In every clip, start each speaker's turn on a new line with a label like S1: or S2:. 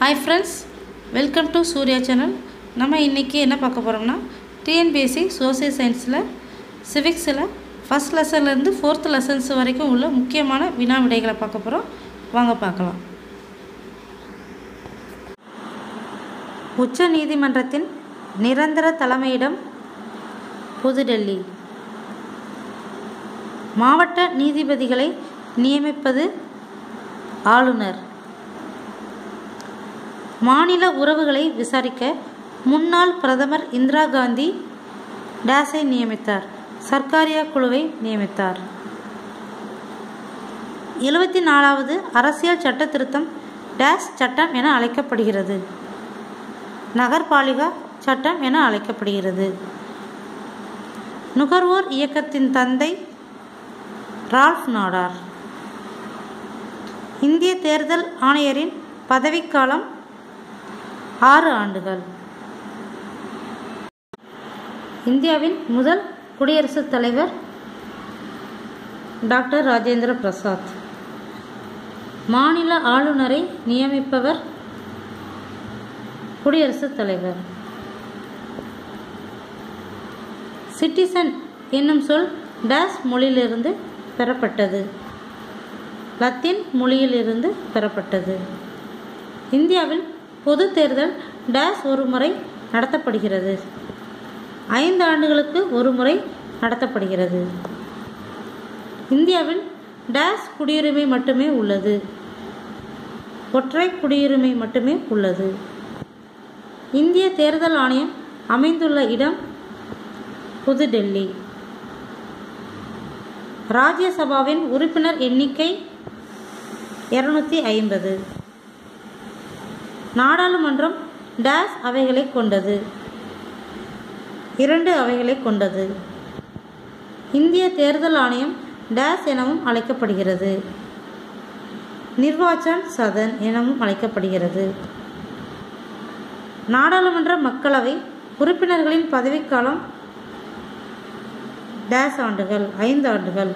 S1: Hi friends welcome to Surya channel நம்ம இன்றைக்கி என்ன பார்க்க போகிறோம்னா டிஎன்பிஎஸ்சி சோசியல் சயின்ஸில் சிவிக்ஸில் ஃபஸ்ட் லெசன்லேருந்து ஃபோர்த் லெசன்ஸ் வரைக்கும் உள்ள முக்கியமான வினா விடைகளை பார்க்க போகிறோம் வாங்க பார்க்கலாம். உச்ச நீதிமன்றத்தின் நிரந்தர தலைமையிடம் புதுடெல்லி. மாவட்ட நீதிபதிகளை நியமிப்பது ஆளுநர். மாநில உறவுகளை விசாரிக்க முன்னாள் பிரதமர் இந்திரா காந்தி டேஸை நியமித்தார். சர்க்காரியா குழுவை நியமித்தார். எழுபத்தி நாலாவது அரசியல் சட்ட திருத்தம் டேஸ் சட்டம் என அழைக்கப்படுகிறது. நகர்பாலிகா சட்டம் என அழைக்கப்படுகிறது. நுகர்வோர் இயக்கத்தின் தந்தை ரால்ஃப் நாடார். இந்திய தேர்தல் ஆணையரின் பதவிக்காலம் ஆறு ஆண்டுகள். இந்தியாவின் முதல் குடியரசுத் தலைவர் டாக்டர் ராஜேந்திர பிரசாத். மாநில ஆளுநரை நியமிப்பவர் குடியரசுத் தலைவர். சிட்டிசன் என்னும் சொல் டேஸ் மொழியிலிருந்து பெறப்பட்டது. லத்தீன் மொழியிலிருந்து பெறப்பட்டது. இந்தியாவில் பொது தேர்தல் டேஸ் ஒரு முறை நடத்தப்படுகிறது. ஐந்து ஆண்டுகளுக்கு ஒரு முறை நடத்தப்படுகிறது. இந்தியாவில் டேஸ் குடியுரிமை மட்டுமே உள்ளது. ஒற்றை குடியுரிமை மட்டுமே உள்ளது. இந்திய தேர்தல் ஆணையம் அமைந்துள்ள இடம் புதுடெல்லி. ராஜ்யசபாவின் உறுப்பினர் எண்ணிக்கை இருநூத்தி ஐம்பது. நாடாளுமன்றம் டேஸ் அவைகளை கொண்டது. இரண்டு அவைகளை கொண்டது. இந்திய தேர்தல் ஆணையம் டேஸ் எனவும் அழைக்கப்படுகிறது. நிர்வாச்சன் சதன் எனவும் அழைக்கப்படுகிறது. நாடாளுமன்ற மக்களவை உறுப்பினர்களின் பதவிக்காலம் டேஸ் ஆண்டுகள் ஐந்து ஆண்டுகள்.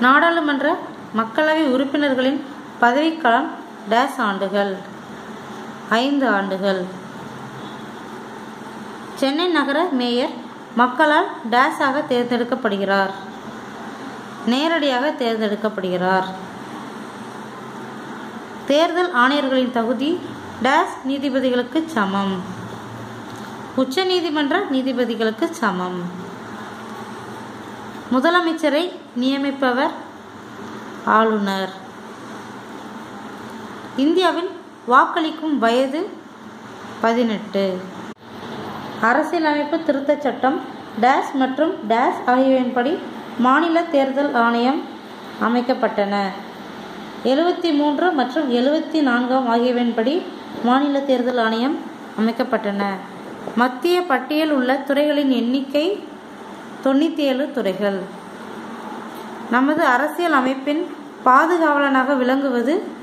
S1: நாடாளுமன்ற மக்களவை உறுப்பினர்களின் பதவிக்காலம் டேஸ் ஆண்டுகள் ஐந்து ஆண்டுகள். சென்னை நகர மேயர் மக்களால் டேஸாக தேர்ந்தெடுக்கப்படுகிறார். நேரடியாக தேர்ந்தெடுக்கப்படுகிறார். தேர்தல் ஆணையர்களின் தகுதி டேஸ் நீதிபதிகளுக்கு சமம். உச்ச நீதிமன்ற நீதிபதிகளுக்கு சமம். முதலமைச்சரை நியமிப்பவர் ஆளுநர். இந்தியாவில் வாக்களிக்கும் வயது பதினெட்டு. அரசியலமைப்பு திருத்தச் சட்டம் டேஸ் மற்றும் டேஸ் ஆகியவையின்படி மாநில தேர்தல் ஆணையம் அமைக்கப்பட்டன. எழுபத்தி மூன்று மற்றும் எழுபத்தி நான்காம் ஆகியவையின்படி மாநில தேர்தல் ஆணையம் அமைக்கப்பட்டன. மத்திய பட்டியல் உள்ள துறைகளின் எண்ணிக்கை தொண்ணூற்றி ஏழு துறைகள். நமது அரசியல் அமைப்பின் பாதுகாவலனாக விளங்குவது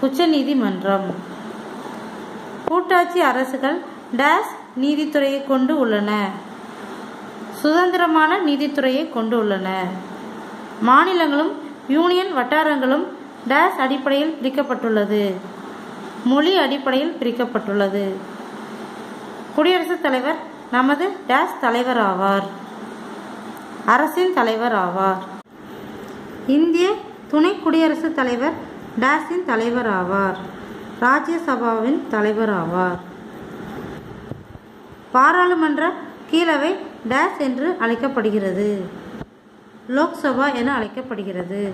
S1: உச்சநீதிமன்றம். கூட்டாட்சி அரசுகள் டேஸ் நீதித்துறையை கொண்டு உள்ளன. சுதந்திரமான நீதித்துறையை கொண்டு உள்ளன. மாநிலங்களும் யூனியன் வட்டாரங்களும் டேஸ் அடிப்படையில் பிரிக்கப்பட்டுள்ளது. மொழி அடிப்படையில் பிரிக்கப்பட்டுள்ளது. குடியரசுத் தலைவர் நமது டேஸ் தலைவர் ஆவார். அரசின் தலைவர் ஆவார். இந்திய துணை குடியரசுத் தலைவர் டேஸின் தலைவர் ஆவார் ராஜ்யசபாவின் தலைவர் ஆவார் பாராளுமன்ற கீழவை டேஸ் என்று அழைக்கப்படுகிறது. லோக்சபா என அழைக்கப்படுகிறது.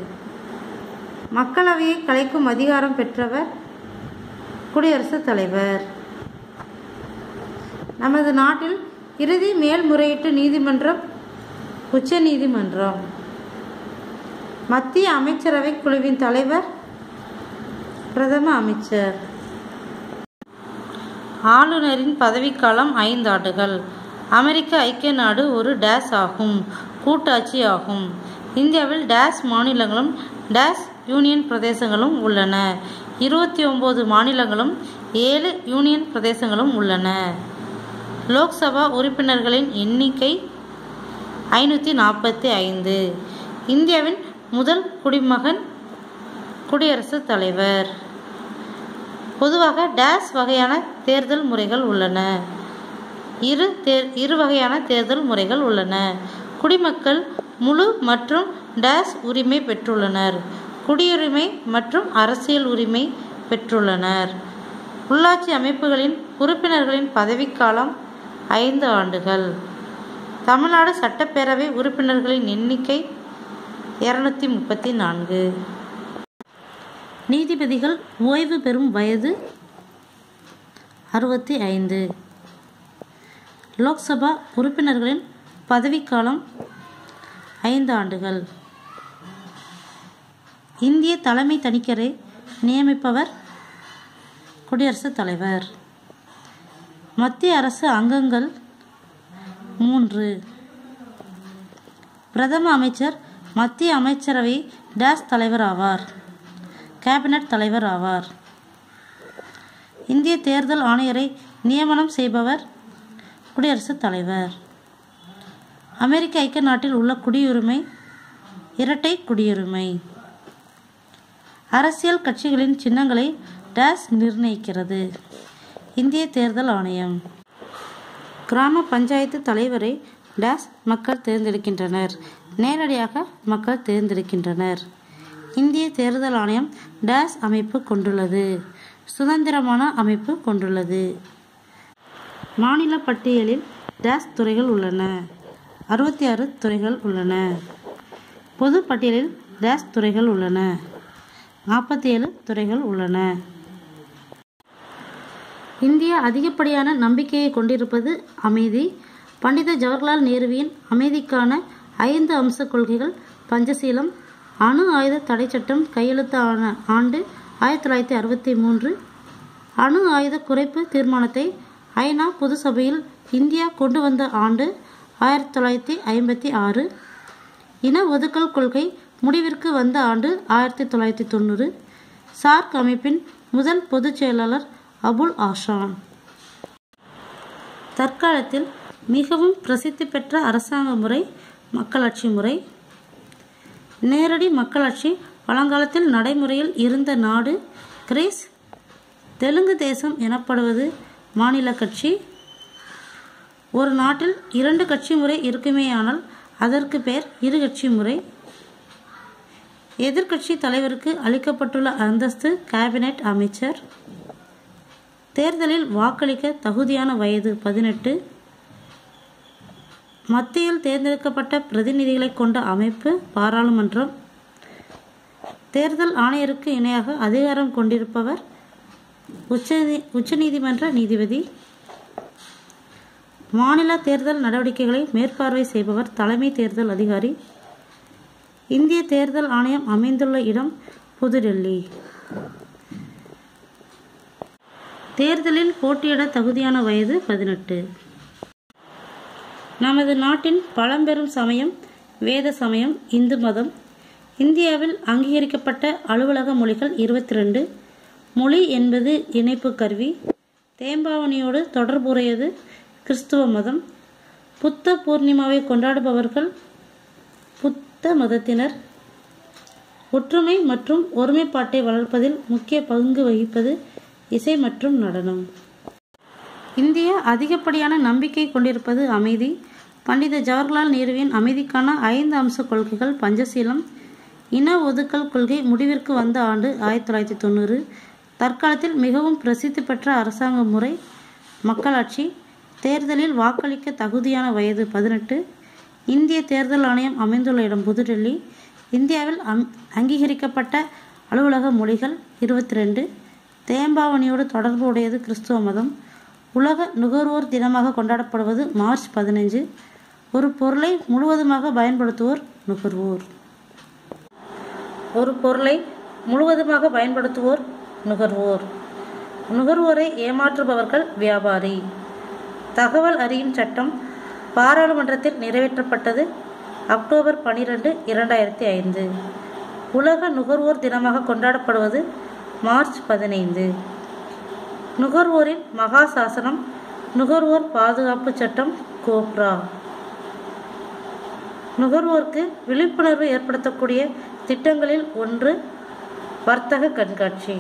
S1: மக்களவையை கலைக்கும் அதிகாரம் பெற்றவர் குடியரசுத் தலைவர். நமது நாட்டில் இறுதி மேல்முறையீட்டு நீதிமன்றம் உச்ச நீதிமன்றம் மத்திய அமைச்சரவை குழுவின் தலைவர் பிரதம அமைச்சர். ஆளுநரின் பதவிக்காலம் ஐந்து ஆண்டுகள். அமெரிக்க ஐக்கிய நாடு ஒரு டேஸ் ஆகும். கூட்டாட்சி ஆகும். இந்தியாவில் டேஸ் மாநிலங்களும் டேஸ் யூனியன் பிரதேசங்களும் உள்ளன. இருபத்தி ஒம்பது மாநிலங்களும் ஏழு யூனியன் பிரதேசங்களும் உள்ளன. லோக்சபா உறுப்பினர்களின் எண்ணிக்கை ஐநூற்றி நாற்பத்தி ஐந்து. இந்தியாவின் முதல் குடிமகன் குடியரசுத் தலைவர். பொதுவாக டேஸ் வகையான தேர்தல் முறைகள் உள்ளன. இரு தேர் இரு வகையான தேர்தல் முறைகள் உள்ளன. குடிமக்கள் முழு மற்றும் டேஸ் உரிமை பெற்றுள்ளனர். குடியுரிமை மற்றும் அரசியல் உரிமை பெற்றுள்ளனர். உள்ளாட்சி அமைப்புகளின் உறுப்பினர்களின் பதவிக்காலம் ஐந்து ஆண்டுகள். தமிழ்நாடு சட்டப்பேரவை உறுப்பினர்களின் எண்ணிக்கை இரநூத்தி முப்பத்தி நான்கு. நீதிபதிகள் ஓய்வு பெறும் வயது அறுபத்தி ஐந்து. லோக்சபா உறுப்பினர்களின் பதவிக்காலம் ஐந்து ஆண்டுகள். இந்திய தலைமை தணிக்கரை நியமிப்பவர் குடியரசுத் தலைவர். மத்திய அரசு அங்கங்கள் மூன்று. பிரதம அமைச்சர் மத்திய அமைச்சரவை டேஸ் தலைவர் ஆவார். கேபினட் தலைவர் ஆவார். இந்திய தேர்தல் ஆணையரை நியமனம் செய்பவர் குடியரசுத் தலைவர். அமெரிக்க ஐக்கிய நாட்டில் உள்ள குடியுரிமை இரட்டை குடியுரிமை. அரசியல் கட்சிகளின் சின்னங்களை டேஸ் நிர்ணயிக்கிறது. இந்திய தேர்தல் ஆணையம். கிராம பஞ்சாயத்து தலைவரை டேஸ் மக்கள் தேர்ந்தெடுக்கின்றனர். நேரடியாக மக்கள் தேர்ந்தெடுக்கின்றனர். இந்திய தேர்தல் ஆணையம் டேஸ் அமைப்பு கொண்டுள்ளது. சுதந்திரமான அமைப்பு கொண்டுள்ளது. மாநில பட்டியலில் டேஸ் துறைகள் உள்ளன. அறுபத்தி ஆறு துறைகள் உள்ளன. பொது பட்டியலில் டேஸ் துறைகள் உள்ளன. நாற்பத்தி ஏழு துறைகள் உள்ளன. இந்தியா அதிகப்படியான நம்பிக்கையை கொண்டிருப்பது அமைதி. பண்டித ஜவஹர்லால் நேருவின் அமைதிக்கான ஐந்து அம்ச கொள்கைகள் பஞ்சசீலம் அணு ஆயுத தடை சட்டம் கையெழுத்தான ஆண்டு ஆயிரத்தி தொள்ளாயிரத்தி அறுபத்தி மூன்று. அணு ஆயுத குறைப்பு தீர்மானத்தை ஐநா பொது சபையில் இந்தியா கொண்டு வந்த ஆண்டு ஆயிரத்தி தொள்ளாயிரத்தி ஐம்பத்தி ஆறு. இன ஒதுக்கல் கொள்கை முடிவிற்கு வந்த ஆண்டு ஆயிரத்தி தொள்ளாயிரத்தி தொண்ணூறு. சார்க் அமைப்பின் முதல் பொதுச் செயலாளர் அபுல் ஆஷான். தற்காலத்தில் மிகவும் பிரசித்தி பெற்ற அரசாங்க முறை மக்களாட்சி முறை நேரடி மக்களாட்சி பழங்காலத்தில் நடைமுறையில் இருந்த நாடு கிரீஸ். தெலுங்கு தேசம் எனப்படுவது மாநில கட்சி. ஒரு நாட்டில் இரண்டு கட்சி முறை இருக்குமேயானால் அதற்கு பெயர் இரு கட்சி முறை. எதிர்க்கட்சி தலைவருக்கு அளிக்கப்பட்டுள்ள அந்தஸ்து கேபினெட் அமைச்சர். தேர்தலில் வாக்களிக்க தகுதியான வயது பதினெட்டு. மத்தியில் தேர்ந்தெடுக்கப்பட்ட பிரதிநிதிகளை கொண்ட அமைப்பு பாராளுமன்றம் தேர்தல் ஆணையருக்கு இணையாக அதிகாரம் கொண்டிருப்பவர் உச்ச உச்சநீதிமன்ற நீதிபதி மாநில தேர்தல் நடவடிக்கைகளை மேற்பார்வை செய்பவர் தலைமை தேர்தல் அதிகாரி இந்திய தேர்தல் ஆணையம் அமைந்துள்ள இடம் புதுடெல்லி. தேர்தலில் போட்டியிட தகுதியான வயது பதினெட்டு. நமது நாட்டின் பழம்பெரும் சமயம் வேத சமயம் இந்து மதம். இந்தியாவில் அங்கீகரிக்கப்பட்ட அலுவலக மொழிகள் இருபத்தி ரெண்டு மொழி என்பது இணைப்பு கருவி. தேம்பாவணியோடு தொடர்புடையது கிறிஸ்துவ மதம். புத்த பூர்ணிமாவை கொண்டாடுபவர்கள் புத்த மதத்தினர். ஒற்றுமை மற்றும் ஒருமைப்பாட்டை வளர்ப்பதில் முக்கிய பங்கு வகிப்பது இசை மற்றும் நடனம். இந்தியா அதிகப்படியான நம்பிக்கை கொண்டிருப்பது அமைதி. பண்டித ஜவஹர்லால் நேருவின் அமைதிக்கான ஐந்து அம்ச கொள்கைகள் பஞ்சசீலம் இன ஒதுக்கல் கொள்கை முடிவிற்கு வந்த ஆண்டு ஆயிரத்தி தொள்ளாயிரத்தி தொண்ணூறு தற்காலத்தில் மிகவும் பிரசித்தி பெற்ற அரசாங்க முறை மக்களாட்சி தேர்தலில் வாக்களிக்க தகுதியான வயது பதினெட்டு இந்திய தேர்தல் ஆணையம் அமைந்துள்ள இடம் புதுடெல்லி இந்தியாவில் அம் அங்கீகரிக்கப்பட்ட அலுவலக மொழிகள் இருபத்தி ரெண்டு தேம்பாவணியோடு தொடர்பு உடையது கிறிஸ்துவ மதம் உலக நுகர்வோர் தினமாக கொண்டாடப்படுவது மார்ச் பதினைஞ்சு ஒரு பொருளை முழுவதுமாக பயன்படுத்துவோர் நுகர்வோர். ஒரு பொருளை முழுவதுமாக பயன்படுத்துவோர் நுகர்வோர். நுகர்வோரை ஏமாற்றுபவர்கள் வியாபாரி. தகவல் அறியும் சட்டம் பாராளுமன்றத்தில் நிறைவேற்றப்பட்டது அக்டோபர் பனிரெண்டு இரண்டாயிரத்தி ஐந்து. உலக நுகர்வோர் தினமாக கொண்டாடப்படுவது மார்ச் பதினைந்து. நுகர்வோரின் மகா சாசனம் நுகர்வோர் பாதுகாப்பு சட்டம் கோப்ரா. நுகர்வோருக்கு விழிப்புணர்வு ஏற்படுத்தக்கூடிய திட்டங்களில் ஒன்று வர்த்தக கண்காட்சி.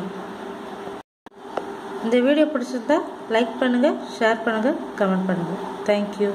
S1: இந்த வீடியோ பிடிச்சிருந்தா லைக் பண்ணுங்கள் ஷேர் பண்ணுங்கள் கமெண்ட் பண்ணுங்கள் தேங்க்யூ